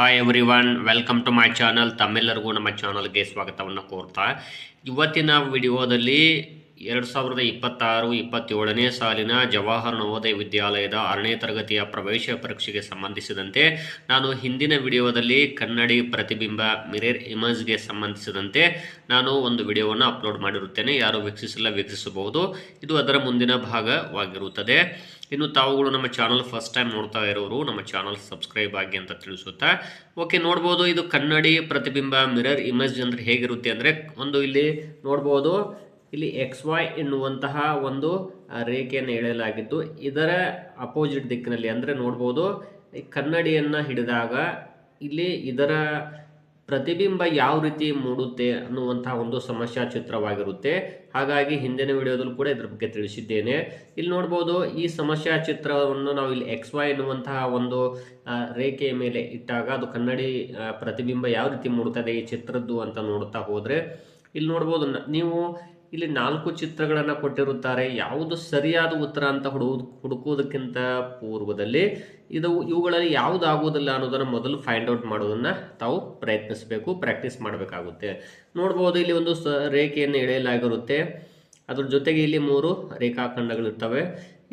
Hi everyone welcome to my channel ತಮ್ಮೆಲ್ಲರಿಗೂ ನಮ್ಮ ಚಾನಲ್ಗೆ ಸ್ವಾಗತವನ್ನು ಕೋರ್ತಾ. ಇವತ್ತಿನ ವಿಡಿಯೋದಲ್ಲಿ ಎರಡು ಸಾವಿರದ ಇಪ್ಪತ್ತಾರು ಇಪ್ಪತ್ತೇಳನೇ ಸಾಲಿನ ಜವಾಹರ್ ನವೋದಯ ವಿದ್ಯಾಲಯದ ಆರನೇ ತರಗತಿಯ ಪ್ರವೇಶ ಪರೀಕ್ಷೆಗೆ ಸಂಬಂಧಿಸಿದಂತೆ ನಾನು ಹಿಂದಿನ ವಿಡಿಯೋದಲ್ಲಿ ಕನ್ನಡಿ ಪ್ರತಿಬಿಂಬ ಮಿರರ್ ಇಮೇಜ್ಗೆ ಸಂಬಂಧಿಸಿದಂತೆ ನಾನು ಒಂದು ವಿಡಿಯೋವನ್ನು ಅಪ್ಲೋಡ್ ಮಾಡಿರುತ್ತೇನೆ. ಯಾರು ವೀಕ್ಷಿಸಿಲ್ಲ ವೀಕ್ಷಿಸಬಹುದು. ಇದು ಅದರ ಮುಂದಿನ ಭಾಗವಾಗಿರುತ್ತದೆ. ಇನ್ನು ತಾವುಗಳು ನಮ್ಮ ಚಾನಲ್ ಫಸ್ಟ್ ಟೈಮ್ ನೋಡ್ತಾ ಇರೋರು, ನಮ್ಮ ಚಾನಲ್ ಸಬ್ಸ್ಕ್ರೈಬ್ ಆಗಿ ಅಂತ ತಿಳಿಸುತ್ತಾ. ಓಕೆ, ನೋಡ್ಬೋದು. ಇದು ಕನ್ನಡಿ ಪ್ರತಿಬಿಂಬ ಮಿರರ್ ಇಮೇಜ್ ಅಂದರೆ ಹೇಗಿರುತ್ತೆ ಅಂದರೆ ಒಂದು ಇಲ್ಲಿ ನೋಡ್ಬೋದು. ಇಲ್ಲಿ ಎಕ್ಸ್ ವೈ ಎನ್ನುವಂತಹ ಒಂದು ರೇಖೆಯನ್ನು ಎಳೆಯಲಾಗಿದ್ದು ಇದರ ಅಪೋಸಿಟ್ ದಿಕ್ಕಿನಲ್ಲಿ ಅಂದರೆ ನೋಡ್ಬೋದು ಕನ್ನಡಿಯನ್ನು ಹಿಡಿದಾಗ ಇಲ್ಲಿ ಇದರ ಪ್ರತಿಬಿಂಬ ಯಾವ ರೀತಿ ಮೂಡುತ್ತೆ ಅನ್ನುವಂತಹ ಒಂದು ಸಮಸ್ಯಾ ಚಿತ್ರವಾಗಿರುತ್ತೆ ಹಾಗಾಗಿ ಹಿಂದಿನ ವಿಡಿಯೋದಲ್ಲೂ ಕೂಡ ಇದ್ರ ಬಗ್ಗೆ ತಿಳಿಸಿದ್ದೇನೆ. ಇಲ್ಲಿ ನೋಡ್ಬೋದು, ಈ ಸಮಸ್ಯಾ ಚಿತ್ರವನ್ನು ನಾವು ಇಲ್ಲಿ ಎಕ್ಸ್ ವೈ ಎನ್ನುವಂತಹ ಒಂದು ರೇಖೆಯ ಮೇಲೆ ಇಟ್ಟಾಗ ಅದು ಕನ್ನಡಿ ಪ್ರತಿಬಿಂಬ ಯಾವ ರೀತಿ ಮೂಡುತ್ತದೆ ಈ ಚಿತ್ರದ್ದು ಅಂತ ನೋಡ್ತಾ ಹೋದರೆ, ಇಲ್ಲಿ ನೋಡ್ಬೋದು ನೀವು ಇಲ್ಲಿ ನಾಲ್ಕು ಚಿತ್ರಗಳನ್ನು ಕೊಟ್ಟಿರುತ್ತಾರೆ. ಯಾವುದು ಸರಿಯಾದ ಉತ್ತರ ಅಂತ ಹುಡುಕು ಹುಡುಕುವುದಕ್ಕಿಂತ ಪೂರ್ವದಲ್ಲಿ ಇದು ಇವುಗಳಲ್ಲಿ ಯಾವುದು ಆಗೋದಿಲ್ಲ ಅನ್ನೋದನ್ನು ಮೊದಲು ಫೈಂಡ್ ಔಟ್ ಮಾಡೋದನ್ನು ತಾವು ಪ್ರಯತ್ನಿಸಬೇಕು ಪ್ರಾಕ್ಟೀಸ್ ಮಾಡಬೇಕಾಗುತ್ತೆ. ನೋಡ್ಬೋದು ಇಲ್ಲಿ ಒಂದು ಸ ರೇಖೆಯನ್ನು ಎಳೆಯಲಾಗಿರುತ್ತೆ. ಅದ್ರ ಜೊತೆಗೆ ಇಲ್ಲಿ ಮೂರು ರೇಖಾಖಂಡಗಳಿರ್ತವೆ.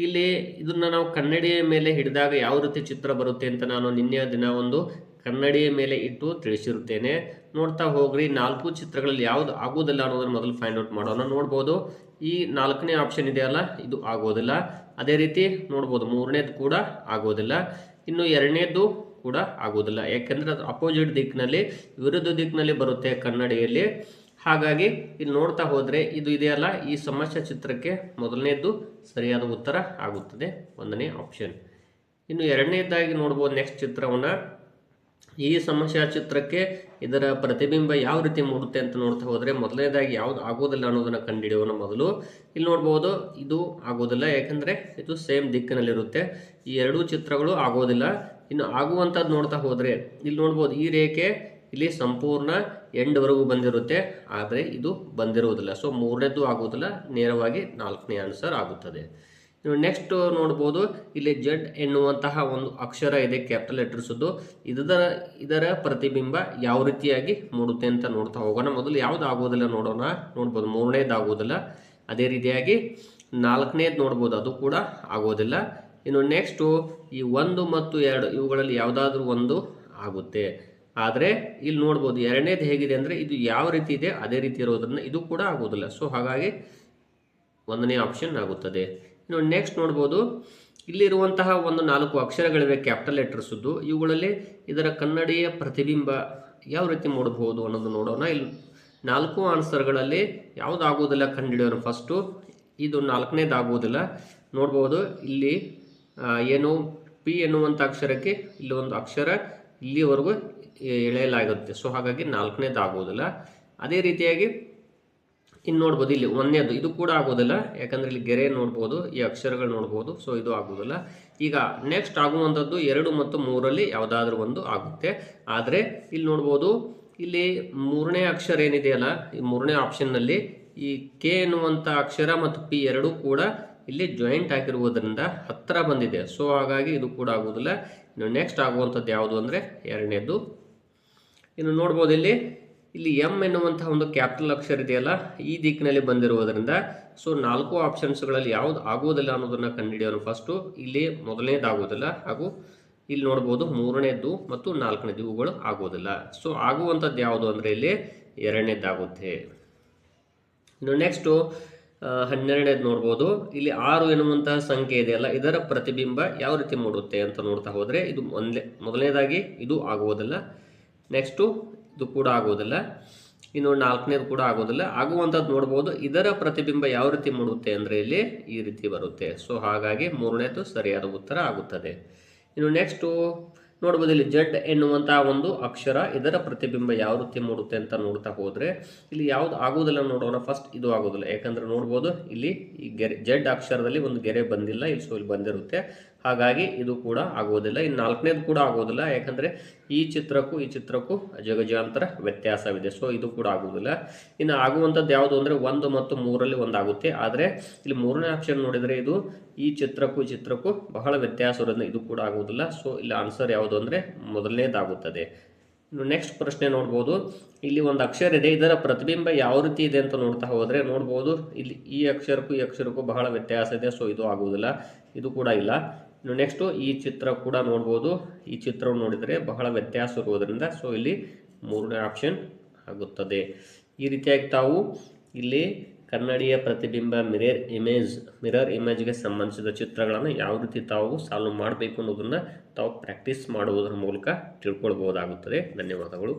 ಇಲ್ಲಿ ಇದನ್ನು ನಾವು ಕನ್ನಡಿಯ ಮೇಲೆ ಹಿಡಿದಾಗ ಯಾವ ರೀತಿ ಚಿತ್ರ ಬರುತ್ತೆ ಅಂತ ನಾನು ನಿನ್ನೆಯ ದಿನ ಒಂದು ಕನ್ನಡಿಯ ಮೇಲೆ ಇಟ್ಟು ತಿಳಿಸಿರುತ್ತೇನೆ. ನೋಡ್ತಾ ಹೋಗ್ರಿ. ನಾಲ್ಕು ಚಿತ್ರಗಳಲ್ಲಿ ಯಾವುದು ಆಗೋದಿಲ್ಲ ಅನ್ನೋದನ್ನು ಮೊದಲು ಫೈಂಡ್ ಔಟ್ ಮಾಡೋಣ. ನೋಡ್ಬೋದು. ಈ ನಾಲ್ಕನೇ ಆಪ್ಷನ್ ಇದೆಯಲ್ಲ ಇದು ಆಗೋದಿಲ್ಲ. ಅದೇ ರೀತಿ ನೋಡ್ಬೋದು, ಮೂರನೇದು ಕೂಡ ಆಗೋದಿಲ್ಲ. ಇನ್ನು ಎರಡನೇದು ಕೂಡ ಆಗೋದಿಲ್ಲ. ಯಾಕೆಂದರೆ ಅದು ಅಪೋಸಿಟ್ ದಿಕ್ಕಿನಲ್ಲಿ, ವಿರುದ್ಧ ದಿಕ್ಕಿನಲ್ಲಿ ಬರುತ್ತೆ ಕನ್ನಡಿಯಲ್ಲಿ. ಹಾಗಾಗಿ ಇಲ್ಲಿ ನೋಡ್ತಾ ಹೋದರೆ ಇದು ಇದೆಯಲ್ಲ ಈ ಸಮಸ್ಯೆ ಚಿತ್ರಕ್ಕೆ ಮೊದಲನೇದು ಸರಿಯಾದ ಉತ್ತರ ಆಗುತ್ತದೆ. ಒಂದನೇ ಆಪ್ಷನ್ ಇನ್ನು ಎರಡನೇದಾಗಿ ನೋಡ್ಬೋದು ನೆಕ್ಸ್ಟ್ ಚಿತ್ರವನ್ನು. ಈ ಸಮಸ್ಯಾ ಚಿತ್ರಕ್ಕೆ ಇದರ ಪ್ರತಿಬಿಂಬ ಯಾವ ರೀತಿ ಮೂಡುತ್ತೆ ಅಂತ ನೋಡ್ತಾ ಹೋದರೆ ಮೊದಲನೇದಾಗಿ ಯಾವುದು ಆಗೋದಿಲ್ಲ ಅನ್ನೋದನ್ನು ಕಂಡುಹಿಡಿಯೋಣ ಮೊದಲು. ಇಲ್ಲಿ ನೋಡ್ಬೋದು ಇದು ಆಗೋದಿಲ್ಲ, ಯಾಕಂದರೆ ಇದು ಸೇಮ್ ದಿಕ್ಕಿನಲ್ಲಿರುತ್ತೆ. ಈ ಎರಡೂ ಚಿತ್ರಗಳು ಆಗೋದಿಲ್ಲ. ಇನ್ನು ಆಗುವಂಥದ್ದು ನೋಡ್ತಾ ಹೋದರೆ ಇಲ್ಲಿ ನೋಡ್ಬೋದು ಈ ರೇಖೆ ಇಲ್ಲಿ ಸಂಪೂರ್ಣ ಎಂಡ್ವರೆಗೂ ಬಂದಿರುತ್ತೆ. ಆದರೆ ಇದು ಬಂದಿರುವುದಿಲ್ಲ ಸೊ ಮೂರನೇದು ಆಗೋದಿಲ್ಲ, ನೇರವಾಗಿ ನಾಲ್ಕನೇ ಆನ್ಸರ್ ಆಗುತ್ತದೆ. ಇನ್ನು ನೆಕ್ಸ್ಟ್ ನೋಡ್ಬೋದು. ಇಲ್ಲಿ ಜೆಡ್ ಎನ್ನುವಂತಹ ಒಂದು ಅಕ್ಷರ ಇದೆ ಕ್ಯಾಪಿಟಲ್ ಲೆಟರ್ಸದ್ದು ಇದರ ಇದರ ಪ್ರತಿಬಿಂಬ ಯಾವ ರೀತಿಯಾಗಿ ಮೂಡುತ್ತೆ ಅಂತ ನೋಡ್ತಾ ಹೋಗೋಣ. ಮೊದಲು ಯಾವ್ದು ಆಗೋದಿಲ್ಲ ನೋಡೋಣ. ನೋಡ್ಬೋದು ಮೂರನೇದು ಆಗೋದಿಲ್ಲ ಅದೇ ರೀತಿಯಾಗಿ ನಾಲ್ಕನೇದು ನೋಡ್ಬೋದು, ಅದು ಕೂಡ ಆಗೋದಿಲ್ಲ ಇನ್ನು ನೆಕ್ಸ್ಟು ಈ ಒಂದು ಮತ್ತು ಎರಡು ಇವುಗಳಲ್ಲಿ ಯಾವುದಾದ್ರೂ ಒಂದು ಆಗುತ್ತೆ. ಆದರೆ ಇಲ್ಲಿ ನೋಡ್ಬೋದು, ಎರಡನೇದು ಹೇಗಿದೆ ಅಂದರೆ ಇದು ಯಾವ ರೀತಿ ಇದೆ, ಅದೇ ರೀತಿ ಇರೋದ್ರಿಂದ ಇದು ಕೂಡ ಆಗೋದಿಲ್ಲ ಸೊ ಹಾಗಾಗಿ ಒಂದನೇ ಆಪ್ಷನ್ ಆಗುತ್ತದೆ. ಇನ್ನು ನೆಕ್ಸ್ಟ್ ನೋಡ್ಬೋದು. ಇಲ್ಲಿರುವಂತಹ ಒಂದು ನಾಲ್ಕು ಅಕ್ಷರಗಳಿವೆ ಕ್ಯಾಪಿಟಲ್ ಲೆಟರ್ಸದ್ದು ಇವುಗಳಲ್ಲಿ ಇದರ ಕನ್ನಡಿಯ ಪ್ರತಿಬಿಂಬ ಯಾವ ರೀತಿ ಮೂಡಬಹುದು ಅನ್ನೋದು ನೋಡೋಣ. ಇಲ್ಲಿ ನಾಲ್ಕು ಆನ್ಸರ್ಗಳಲ್ಲಿ ಯಾವುದಾಗುವುದಿಲ್ಲ ಕಂಡುಹಿಡಿಯೋರು ಫಸ್ಟು ಇದು ನಾಲ್ಕನೇದಾಗುವುದಿಲ್ಲ. ನೋಡ್ಬೋದು, ಇಲ್ಲಿ ಏನು ಪಿ ಎನ್ನುವಂಥ ಅಕ್ಷರಕ್ಕೆ ಇಲ್ಲಿ ಒಂದು ಅಕ್ಷರ ಇಲ್ಲಿವರೆಗೂ ಎಳೆಯಲಾಗುತ್ತೆ. ಸೊ ಹಾಗಾಗಿ ನಾಲ್ಕನೇದು ಆಗೋದಿಲ್ಲ ಅದೇ ರೀತಿಯಾಗಿ ಇನ್ನು ನೋಡ್ಬೋದು, ಇಲ್ಲಿ ಒಂದೇದು. ಇದು ಕೂಡ ಆಗೋದಿಲ್ಲ, ಯಾಕಂದ್ರೆ ಇಲ್ಲಿ ಗೆರೆ ನೋಡ್ಬೋದು, ಈ ಅಕ್ಷರಗಳು ನೋಡ್ಬೋದು ಸೊ ಇದು ಆಗೋದಿಲ್ಲ. ಈಗ ನೆಕ್ಸ್ಟ್ ಆಗುವಂಥದ್ದು ಎರಡು ಮತ್ತು ಮೂರಲ್ಲಿ ಯಾವುದಾದ್ರೂ ಒಂದು ಆಗುತ್ತೆ. ಆದರೆ ಇಲ್ಲಿ ನೋಡ್ಬೋದು, ಇಲ್ಲಿ ಮೂರನೇ ಅಕ್ಷರ ಏನಿದೆಯಲ್ಲ, ಈ ಮೂರನೇ ಆಪ್ಷನ್ನಲ್ಲಿ ಈ ಕೆ ಎನ್ನುವಂಥ ಅಕ್ಷರ ಮತ್ತು ಪಿ ಎರಡೂ ಕೂಡ ಇಲ್ಲಿ ಜಾಯಿಂಟ್ ಆಗಿರುವುದರಿಂದ ಹತ್ತಿರ ಬಂದಿದೆ. ಸೊ ಹಾಗಾಗಿ ಇದು ಕೂಡ ಆಗುವುದಿಲ್ಲ ಇನ್ನು ನೆಕ್ಸ್ಟ್ ಆಗುವಂಥದ್ದು ಯಾವುದು ಅಂದರೆ ಎರಡನೇದು. ಇನ್ನು ನೋಡ್ಬೋದು ಇಲ್ಲಿ ಇಲ್ಲಿ ಎಂ ಎನ್ನುವಂತಹ ಒಂದು ಕ್ಯಾಪಿಟಲ್ ಅಕ್ಷರ ಇದೆಯಲ್ಲ, ಈ ದಿಕ್ಕಿನಲ್ಲಿ ಬಂದಿರುವುದರಿಂದ ಸೊ ನಾಲ್ಕು ಆಪ್ಷನ್ಸ್ಗಳಲ್ಲಿ ಯಾವುದು ಆಗೋದಿಲ್ಲ ಅನ್ನೋದನ್ನು ಕಂಡುಹಿಡಿಯೋಣ ಫಸ್ಟು ಇಲ್ಲಿ ಮೊದಲನೇದಾಗುವುದಿಲ್ಲ, ಹಾಗೂ ಇಲ್ಲಿ ನೋಡ್ಬೋದು ಮೂರನೇದ್ದು ಮತ್ತು ನಾಲ್ಕನೇದು ಇವುಗಳು ಆಗೋದಿಲ್ಲ ಸೊ ಆಗುವಂಥದ್ದು ಯಾವುದು ಅಂದರೆ ಇಲ್ಲಿ ಎರಡನೇದಾಗುತ್ತೆ ಇನ್ನು ನೆಕ್ಸ್ಟು ಹನ್ನೆರಡನೇದು ನೋಡ್ಬೋದು. ಇಲ್ಲಿ ಆರು ಎನ್ನುವಂತಹ ಸಂಖ್ಯೆ ಇದೆಯಲ್ಲ, ಇದರ ಪ್ರತಿಬಿಂಬ ಯಾವ ರೀತಿ ಮೂಡುತ್ತೆ ಅಂತ ನೋಡ್ತಾ ಹೋದರೆ ಇದು ಮೊದಲೇ ಮೊದಲನೇದಾಗಿ ಇದು ಆಗುವುದಿಲ್ಲ. ನೆಕ್ಸ್ಟು ಕೂಡ ಆಗೋದಿಲ್ಲ. ಇನ್ನು ನಾಲ್ಕನೇದು ಕೂಡ ಆಗೋದಿಲ್ಲ. ಆಗುವಂಥದ್ದು ನೋಡ್ಬೋದು. ಇದರ ಪ್ರತಿಬಿಂಬ ಯಾವ ರೀತಿ ಮೂಡುತ್ತೆ ಅಂದರೆ ಇಲ್ಲಿ ಈ ರೀತಿ ಬರುತ್ತೆ. ಸೊ ಹಾಗಾಗಿ ಮೂರನೇದು ಸರಿಯಾದ ಉತ್ತರ ಆಗುತ್ತದೆ. ಇನ್ನು ನೆಕ್ಸ್ಟು ನೋಡ್ಬೋದು ಇಲ್ಲಿ ಜಡ್ ಎನ್ನುವಂತಹ ಒಂದು ಅಕ್ಷರ ಇದರ ಪ್ರತಿಬಿಂಬ ಯಾವ ರೀತಿ ಮೂಡುತ್ತೆ ಅಂತ ನೋಡ್ತಾ ಹೋದರೆ ಇಲ್ಲಿ ಯಾವುದು ಆಗೋದಿಲ್ಲ ನೋಡೋಣ. ಫಸ್ಟ್ ಇದು ಆಗೋದಿಲ್ಲ ಯಾಕಂದರೆ ನೋಡ್ಬೋದು ಇಲ್ಲಿ ಈ ಗೆರೆ, ಜಡ್ ಅಕ್ಷರದಲ್ಲಿ ಒಂದು ಗೆರೆ ಬಂದಿಲ್ಲ. ಇಲ್ಲಿ ಸೊ ಇಲ್ಲಿ ಬಂದಿರುತ್ತೆ. ಹಾಗಾಗಿ ಇದು ಕೂಡ ಆಗೋದಿಲ್ಲ. ಇನ್ನು ನಾಲ್ಕನೇದು ಕೂಡ ಆಗೋದಿಲ್ಲ. ಯಾಕಂದರೆ ಈ ಚಿತ್ರಕ್ಕೂ ಈ ಚಿತ್ರಕ್ಕೂ ಜಗಜಾಂತರ ವ್ಯತ್ಯಾಸವಿದೆ. ಸೊ ಇದು ಕೂಡ ಆಗುವುದಿಲ್ಲ ಇನ್ನು ಆಗುವಂಥದ್ದು ಯಾವುದು ಅಂದರೆ ಒಂದು ಮತ್ತು ಮೂರಲ್ಲಿ ಒಂದಾಗುತ್ತೆ ಆದರೆ ಇಲ್ಲಿ ಮೂರನೇ ಆಪ್ಷನ್ ನೋಡಿದರೆ ಇದು ಈ ಚಿತ್ರಕ್ಕೂ ಈ ಚಿತ್ರಕ್ಕೂ ಬಹಳ ವ್ಯತ್ಯಾಸ ಇರೋದ್ರಿಂದ ಇದು ಕೂಡ ಆಗುವುದಿಲ್ಲ ಸೊ ಇಲ್ಲಿ ಆನ್ಸರ್ ಯಾವುದು ಅಂದರೆ ಮೊದಲನೇದಾಗುತ್ತದೆ. ಇನ್ನು ನೆಕ್ಸ್ಟ್ ಪ್ರಶ್ನೆ ನೋಡ್ಬೋದು. ಇಲ್ಲಿ ಒಂದು ಅಕ್ಷರ ಇದೆ. ಇದರ ಪ್ರತಿಬಿಂಬ ಯಾವ ರೀತಿ ಇದೆ ಅಂತ ನೋಡ್ತಾ ಹೋದರೆ ನೋಡ್ಬೋದು. ಇಲ್ಲಿ ಈ ಅಕ್ಷರಕ್ಕೂ ಈ ಅಕ್ಷರಕ್ಕೂ ಬಹಳ ವ್ಯತ್ಯಾಸ ಇದೆ. ಸೊ ಇದು ಆಗುವುದಿಲ್ಲ ಇದು ಕೂಡ ಇಲ್ಲ. ನೆಕ್ಸ್ಟು ಈ ಚಿತ್ರ ಕೂಡ ನೋಡ್ಬೋದು. ಈ ಚಿತ್ರವನ್ನು ನೋಡಿದರೆ ಬಹಳ ವ್ಯತ್ಯಾಸ ಇರುವುದರಿಂದ ಸೊ ಇಲ್ಲಿ ಮೂರನೇ ಆಪ್ಷನ್ ಆಗುತ್ತದೆ. ಈ ರೀತಿಯಾಗಿ ತಾವು ಇಲ್ಲಿ ಕನ್ನಡಿಯ ಪ್ರತಿಬಿಂಬ ಮಿರರ್ ಇಮೇಜ್ ಮಿರರ್ ಇಮೇಜ್ಗೆ ಸಂಬಂಧಿಸಿದ ಚಿತ್ರಗಳನ್ನು ಯಾವ ರೀತಿ ತಾವು ಸಾಲ್ವ್ ಮಾಡಬೇಕು ಅನ್ನೋದನ್ನು ತಾವು ಪ್ರಾಕ್ಟೀಸ್ ಮಾಡುವುದರ ಮೂಲಕ ತಿಳ್ಕೊಳ್ಬೋದಾಗುತ್ತದೆ ಧನ್ಯವಾದಗಳು.